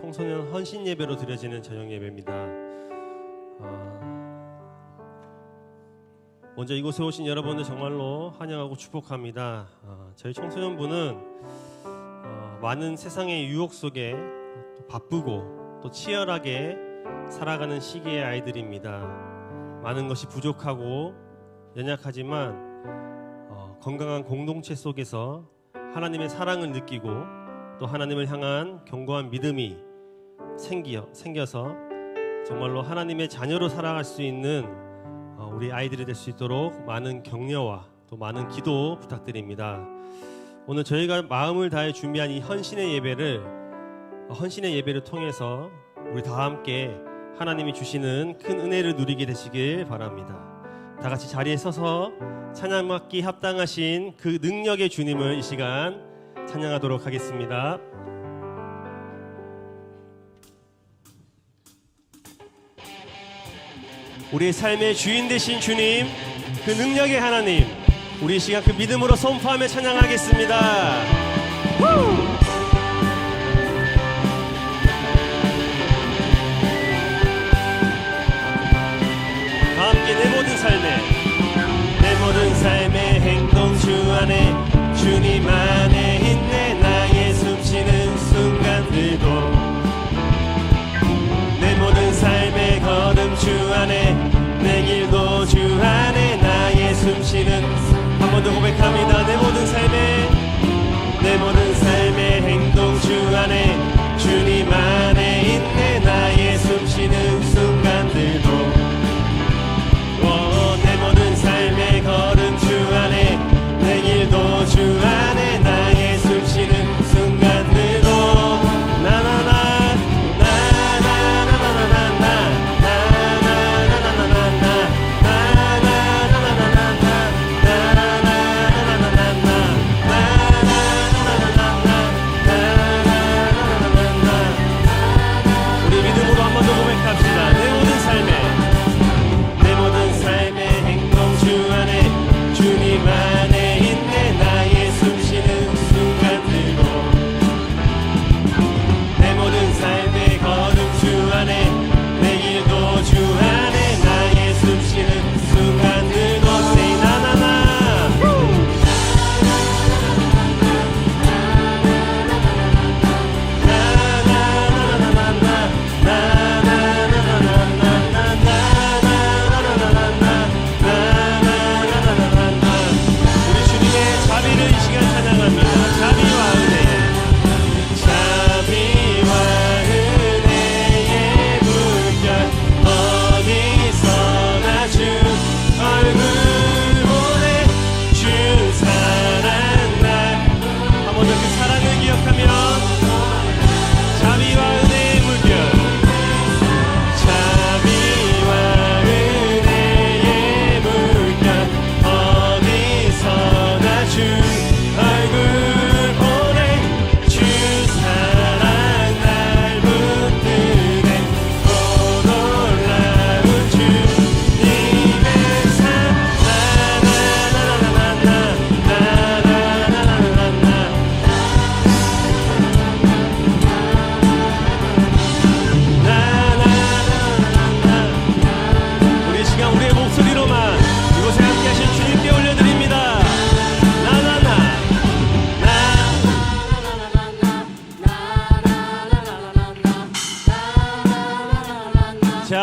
청소년 헌신 예배로 드려지는 저녁 예배입니다. 아, 먼저 이곳에 오신 여러분들 정말로 환영하고 축복합니다. 아, 저희 청소년부는 어, 많은 세상의 유혹 속에 또 바쁘고 또 치열하게 살아가는 시기의 아이들입니다. 많은 것이 부족하고 연약하지만 어, 건강한 공동체 속에서 하나님의 사랑을 느끼고 또 하나님을 향한 견고한 믿음이 생기어, 생겨서 정말로 하나님의 자녀로 살아갈 수 있는 어, 우리 아이들이 될 수 있도록 많은 격려와 또 많은 기도 부탁드립니다. 오늘 저희가 마음을 다해 준비한 이 헌신의 예배를 어, 헌신의 예배를 통해서 우리 다 함께 하나님이 주시는 큰 은혜를 누리게 되시길 바랍니다. 다 같이 자리에 서서 찬양 맡기 합당하신 그 능력의 주님을 이 시간 찬양하도록 하겠습니다. 우리의 삶의 주인 되신 주님, 그 능력의 하나님, 우리 이 시간 그 믿음으로 선포하며 찬양하겠습니다. 후! 다 함께 내 모든 삶에 내 모든 삶의 행동 주 안에 주님 안에 걸음 주 안에 내 길도 주 안에 나의 숨쉬는 한 번 더 고백합니다. 내 모든 삶의 내 모든 삶의 행동 주 안에 주님 안에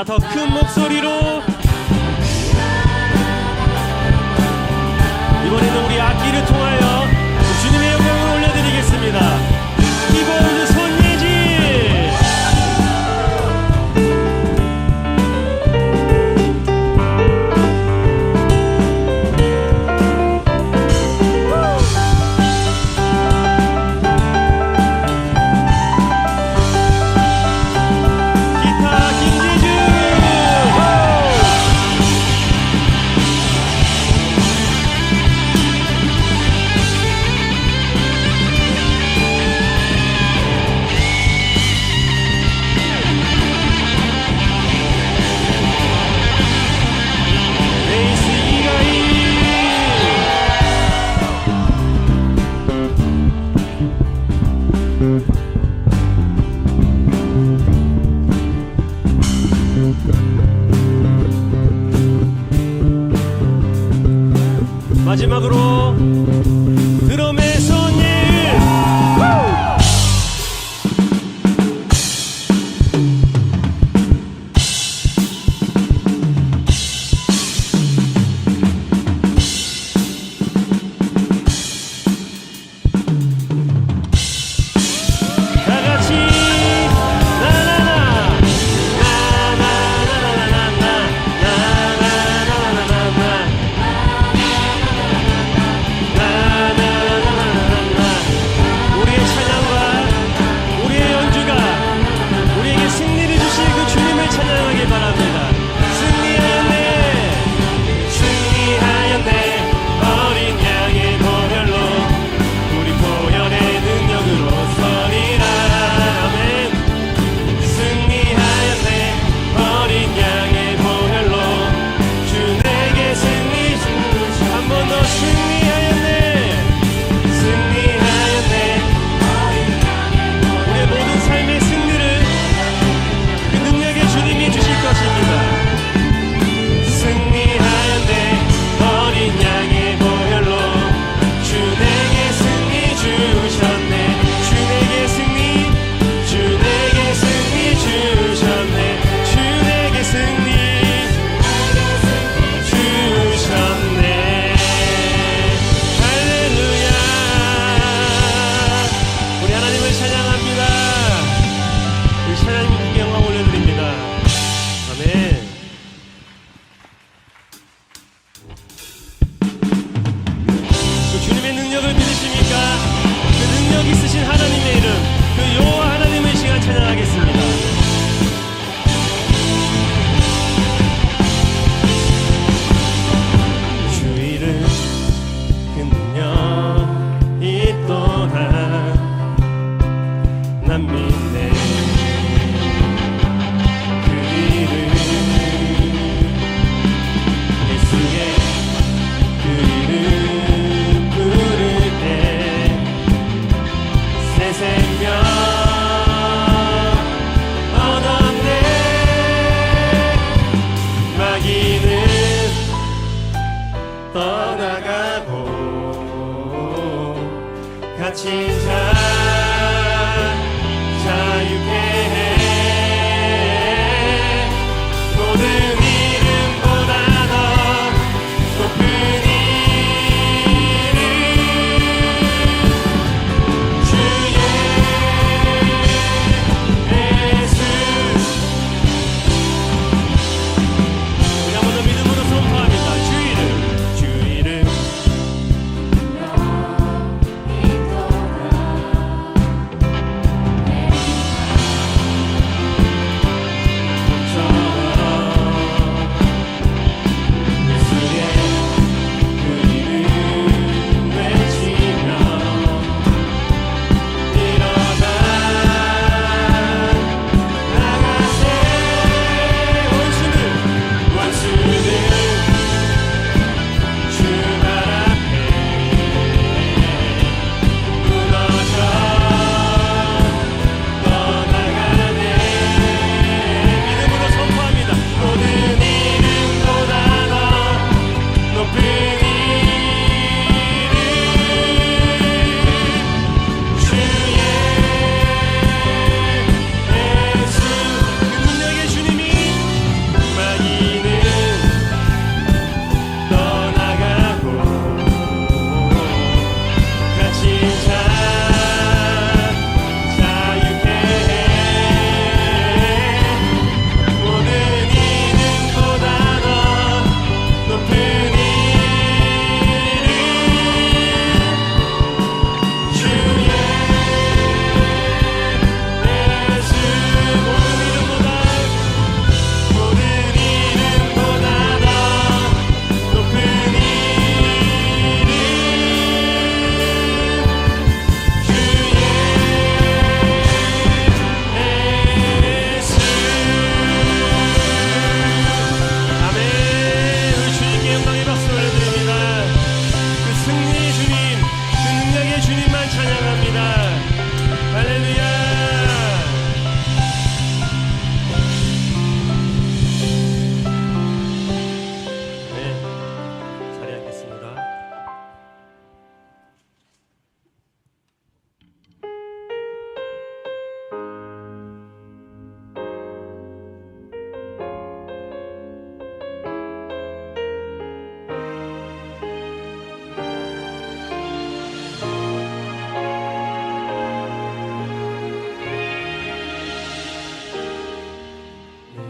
더 큰 목소리로 me.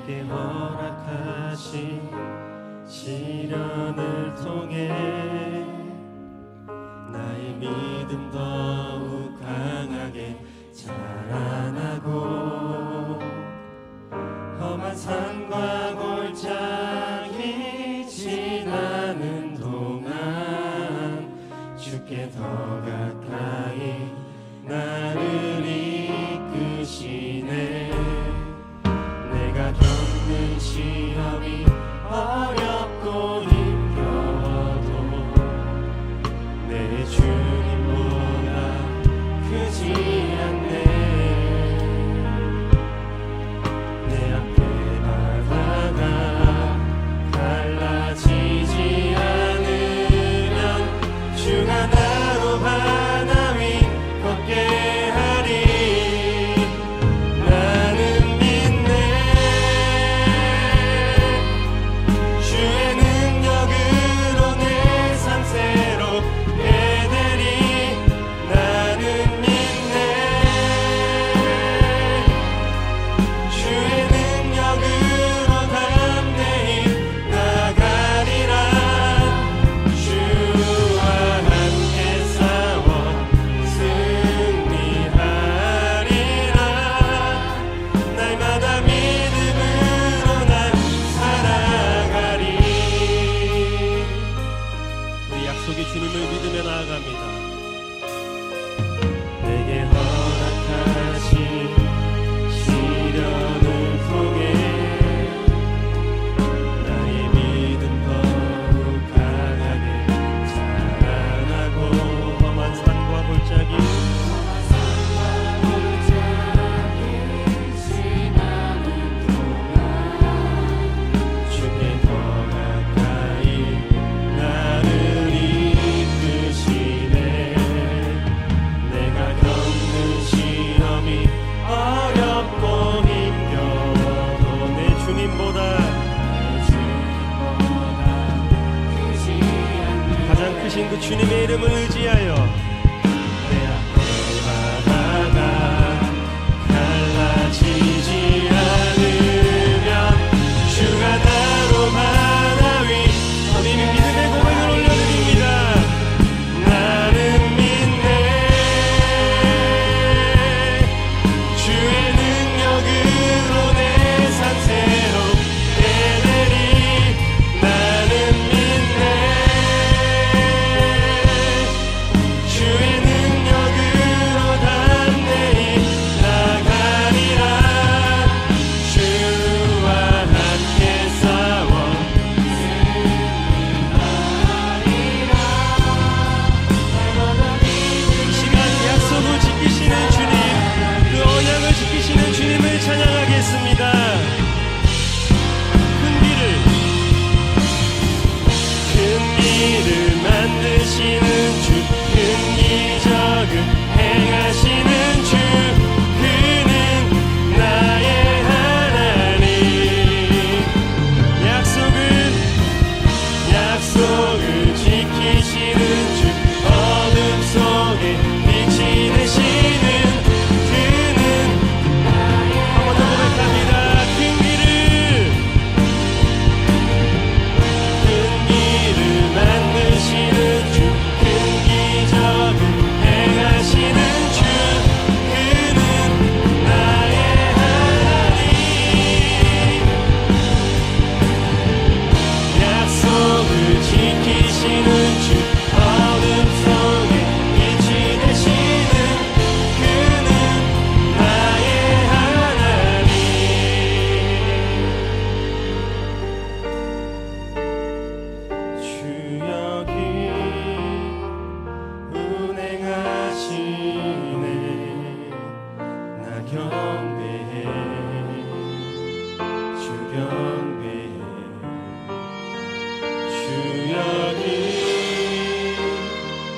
내게 허락하신 시련을 통해 나의 믿음 더욱 강하게 자라나고 情。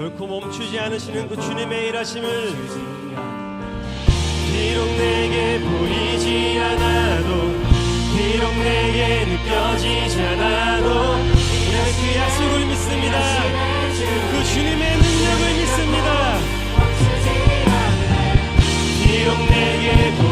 결코 멈추지 않으시는 그 주님의 일하심을 비록 내게 보이지 않아도 비록 내게 느껴지지 않아도 그 약속을 믿습니다. 그 주님의 능력을 믿습니다. 비록 내게